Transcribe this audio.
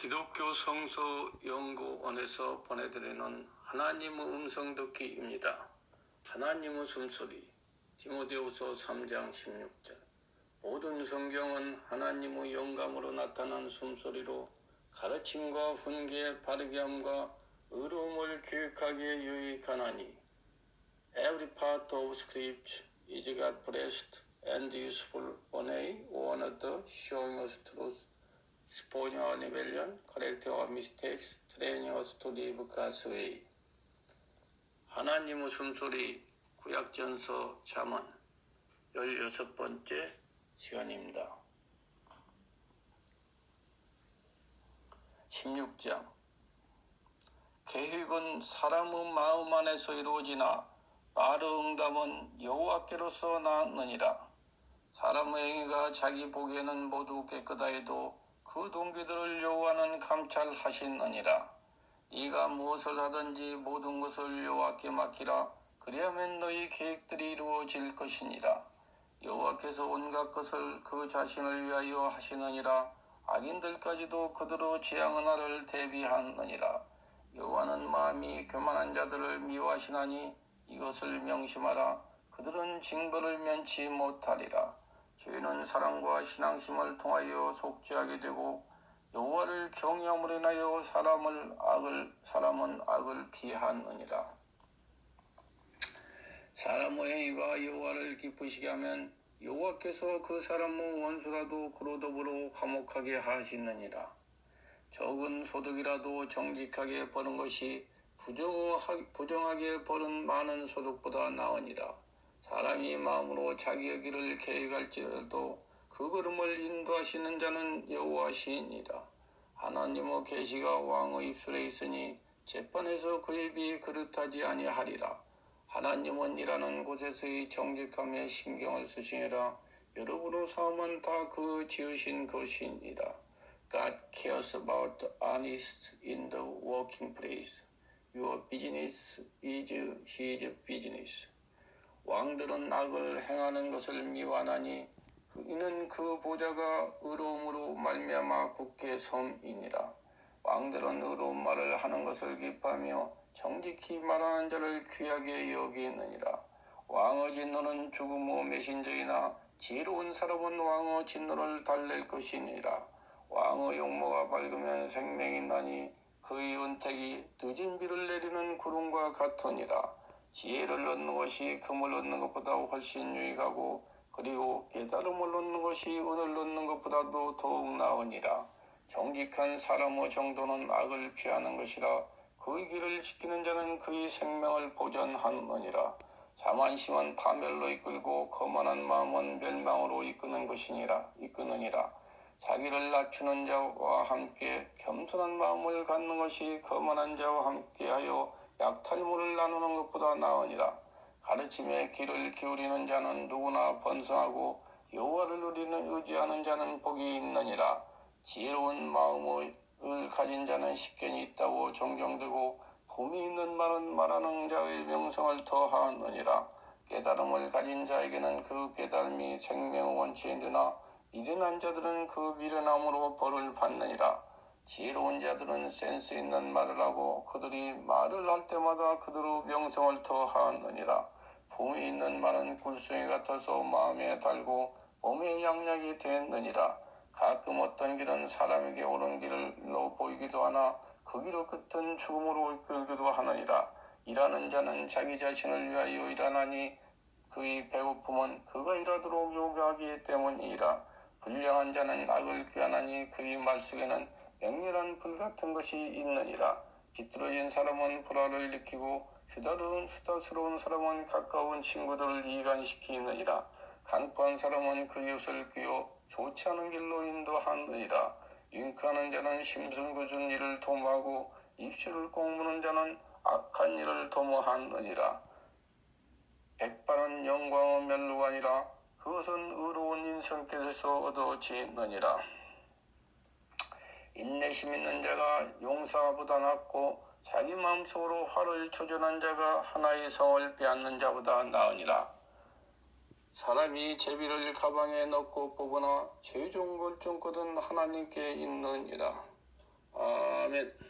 기독교 성서 연구원에서 보내드리는 하나님의 음성 듣기입니다. 하나님의 숨소리 디모데후서 3장 16절 모든 성경은 하나님의 영감으로 나타난 숨소리로 가르침과 훈계 바르게 함과 의로움을 교육하기에 유익하나니 Every part of scripture is God blessed and useful one way or another showing us truth exposing our rebellion, correcting our mistakes, training us to live God's way. 하나님의 숨소리 구약전서 잠언 16번째 시간입니다. 16장 계획은 사람의 마음 안에서 이루어지나 말의 응답은 여호와께로서 나느니라. 사람의 행위가 자기 보기에는 모두 깨끗하여도 그 동기들을 여호와는 감찰하시느니라. 네가 무엇을 하든지 모든 것을 여호와께 맡기라. 그리하면 너희 계획들이 이루어질 것이니라. 여호와께서 온갖 것을 그 자신을 위하여 하시느니라. 악인들까지도 그대로 재앙의 날을 대비하느니라. 여호와는 마음이 교만한 자들을 미워하시나니 이것을 명심하라. 그들은 징벌을 면치 못하리라. 죄는 사랑과 신앙심을 통하여 속죄하게 되고 여호와를 경외함으로 인하여 사람을 악을 사람은 악을 피하느니라. 사람의 행위가 여호와를 기쁘시게 하면 여호와께서 그 사람의 원수라도 그로 더불어 화목하게 하시느니라. 적은 소득이라도 정직하게 버는 것이 부정하- 부정하게 버는 많은 소득보다 나으니라. 사람이 마음으로 자기의 길을 계획할지라도 그 걸음을 인도하시는 자는 여호와시니라. 하나님의 계시가 왕의 입술에 있으니 재판에서 그 입이 그릇하지 아니하리라. 하나님은 일하는 곳에서의 정직함에 신경을 쓰시니라. 여러분의 삶은 다 그 지으신 것이니라. God cares about honest in the working place. Your business is his business. 왕들은 악을 행하는 것을 미워하나니 그- 이는 그 보좌가 의로움으로 말미암아 굳게 섬이니라. 왕들은 의로운 말을 하는 것을 기뻐하며 정직히 말하는 자를 귀하게 여기느니라. 왕의 진노는 죽음의 메신저이나 지혜로운 사람은 왕의 진노를 달랠 것이니라. 왕의 용모가 밝으면 생명이 나니 그의 은택이 늦은 비를 내리는 구름과 같으니라. 지혜를 얻는 것이 금을 얻는 것보다 훨씬 유익하고 그리고 깨달음을 얻는 것이 은을 얻는 것보다도 더욱 나으니라. 정직한 사람의 정도는 악을 피하는 것이라 그의 길을 지키는 자는 그의 생명을 보전하느니라. 자만심은 파멸로 이끌고 거만한 마음은 멸망으로 이끄는 것이니라 이끄느니라. 자기를 낮추는 자와 함께 겸손한 마음을 갖는 것이 거만한 자와 함께하여 약탈물을 나누는 것보다 나으니라. 가르침에 귀를 기울이는 자는 누구나 번성하고 여호와를 누리는 의지하는 자는 복이 있느니라. 지혜로운 마음을 가진 자는 식견이 있다고 존경되고 품이 있는 말은 말하는 자의 명성을 더하느니라. 깨달음을 가진 자에게는 그 깨달음이 생명의 원치에 드나 미련한 자들은 그 미련함으로 벌을 받느니라. 지혜로운 자들은 센스 있는 말을 하고 그들이 말을 할 때마다 그대로 명성을 더하느니라. 품이 있는 말은 굴송이 같아서 마음에 달고 몸에 양약이 되느니라. 가끔 어떤 길은 사람에게 옳은 길로 보이기도 하나 그 길의 끝은 죽음으로 이끌기도 하느니라. 일하는 자는 자기 자신을 위하여 일하나니 그의 배고픔은 그가 일하도록 요구하기 때문이라. 불량한 자는 악을 귀하나니 그의 말 속에는 맹렬한 불 같은 것이 있느니라. 비뚤어진 사람은 불화를 일으키고 수다로운 수다스러운 사람은 가까운 친구들을 이간시키느니라. 강포한 사람은 그 이웃을 끼워 좋지 않은 길로 인도하느니라. 윙크하는 자는 심술궂은 일을 도모하고 입술을 꽁무는 자는 악한 일을 도모하느니라. 백발은 영광의 멸루가 아니라 그것은 의로운 인성께서 얻어지느니라. 인내심 있는 자가 용사보다 낫고 자기 마음속으로 화를 조절한 자가 하나의 성을 빼앗는 자보다 나으니라. 사람이 제비를 가방에 넣고 뽑으나 걸 쫓거든 하나님께 있느니라. 아멘.